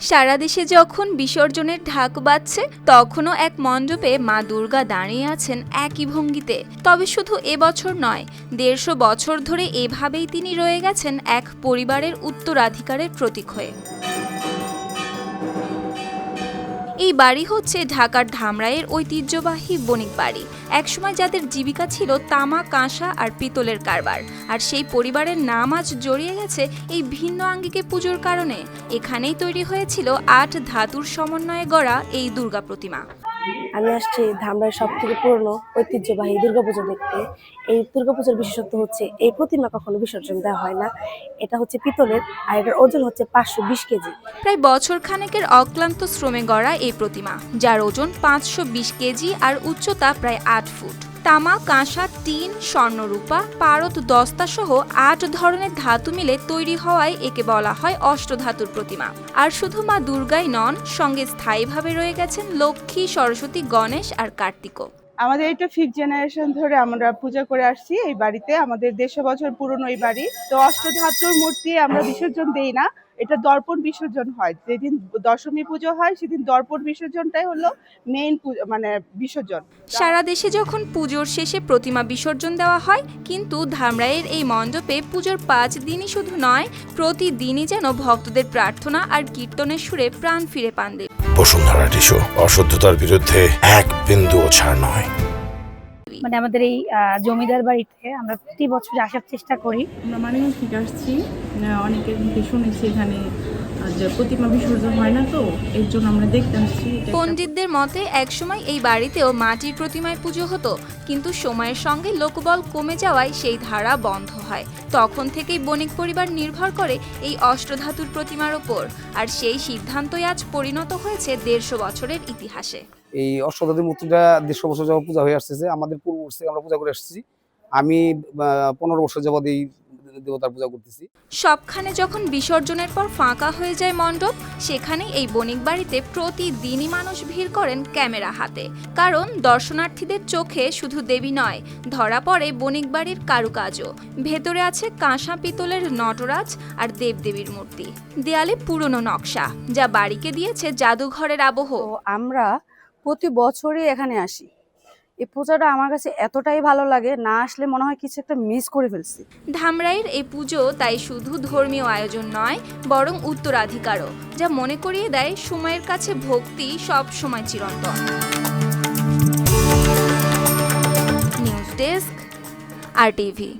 সারা দেশে যখন বিসর্জনের ঢাক বাজছে, তখনও এক মণ্ডপে মা দুর্গা দাঁড়িয়ে আছেন একই ভঙ্গিতে। তবে শুধু এবছর নয়, দেড়শো বছর ধরে এভাবেই তিনি রয়ে গেছেন এক পরিবারের উত্তরাধিকারের প্রতীক হয়ে। এই বাড়ি হচ্ছে ঢাকার ধামরাইয়ের ঐতিহ্যবাহী বণিক বাড়ি। একসময় যাদের জীবিকা ছিল তামা, কাঁসা আর পিতলের কারবার। আর সেই পরিবারের নাম আজ জড়িয়ে গেছে এই ভিন্ন আঙ্গিকে পুজোর কারণে। এখানেই তৈরি হয়েছিল আট ধাতুর সমন্বয়ে গড়া এই দুর্গা প্রতিমা। আমি আসছি ধামরাইয়ের সব থেকে পুরনো ঐতিহ্যবাহী দুর্গাপুজো দেখতে। এই দুর্গাপুজোর বিশেষত্ব হচ্ছে এই প্রতিমা কখনো বিসর্জন দেওয়া হয় না। এটা হচ্ছে পিতলের আর এটার ওজন হচ্ছে পাঁচশো বিশ কেজি। প্রায় বছর খানেকের অক্লান্ত শ্রমে গড়া এই প্রতিমা, যার ওজন পাঁচশো বিশ কেজি আর উচ্চতা প্রায় আট ফুট। তামা কাঁসা টিন, স্বর্ণরূপা, পারদ দস্তা সহ আট ধরনের ধাতু মিলে তৈরি হওয়ায় একে বলা হয় অষ্টধাতুর প্রতিমা। আর শুধু মা দুর্গাই নন, সঙ্গে স্থায়ীভাবে রয়ে গেছেন লক্ষ্মী, সরস্বতী, গণেশ আর কার্তিকও। আমাদের এটা ফিফথ জেনারেশন ধরে আমরা পূজা করে আসছি এই বাড়িতে। আমাদের দেড়শো বছর পুরনো এই বাড়ি। তো অষ্টধাতুর মূর্তি আমরা বিসর্জন দেই না। এটা দর্পণ বিসর্জন হয়। যেদিন দশমী পুজো হয় সেদিন দর্পণ বিসর্জনটাই হলো মেইন মানে বিসর্জন। সারা দেশে যখন পুজোর শেষে প্রতিমা বিসর্জন দেওয়া হয় কিন্তু ধামরাইয়ের এই মণ্ডপে পুজোর পাঁচ দিনই শুধু নয় প্রতিদিনই যেন ভক্তদের প্রার্থনা আর কীর্তনের সুরে প্রাণ ফিরে পান দেব। বসুন্ধরা টিস্যু অশুদ্ধতার বিরুদ্ধে এক বিন্দুও ছাড় নয়। মানে আমাদের এই আহ, জমিদার বাড়িতে আমরা প্রতি বছর আসার চেষ্টা করি। আমরা মানিকগঞ্জ থেকে আসছি। অনেকের মুখে শুনেছি এখানে প্রতিমা বিসর্জন হয় না তো এর জন্য আমরা দেখতে আসছি। পণ্ডিতদের মতে একসময় এই বাড়িতেও মাটির প্রতিমায় পুজো হতো কিন্তু সময়ের সঙ্গে লোকবল কমে যাওয়ায় সেই ধারা বন্ধ হয়। তখন থেকেই বণিক পরিবার নির্ভর করে এই অষ্টধাতুর প্রতিমার ওপর আর সেই সিদ্ধান্তই আজ পরিণত হয়েছে দেড়শো বছরের ইতিহাসে। এই অষ্টধাতু মূর্তিটা দেড়শো বছর যাবত পূজা হয়ে আসতেছে। আমাদের পূর্ববর্তী থেকে আমরা পূজা করে আসছি আমি আহ, পনেরো বছর যাবত এই দেবতার পূজা করতেছি। সবখানে যখন বিসর্জনের পর ফাঁকা হয়ে যায় মণ্ডপ সেখানে এই বণিক বাড়িতে প্রতিদিনই মানুষ ভিড় করেন ক্যামেরা হাতে। কারণ দর্শনার্থীদের চোখে শুধু দেবী নয় ধরা পড়ে বণিক বাড়ির কারুকাজও। ভেতরে আছে কাঁসা পিতলের নটরাজ আর দেবদেবীর মূর্তি। দেয়ালে পুরনো নকশা যা বাড়িকে দিয়েছে জাদুঘরের আবহ। আমরা প্রতি বছরই এখানে আসি। এই পূজাটা আমার কাছে এতটাই ভালো লাগে, না আসলে মনে হয় কিছু একটা মিস করে ফেলছি। ধামরাইয়ের এই পুজো তাই শুধু ধর্মীয় আয়োজন নয়, বরং উত্তরাধিকারও, যা মনে করিয়ে দেয় সময়ের কাছে ভক্তি সব সময় চিরন্তন। নিউজ ডেস্ক আর টিভি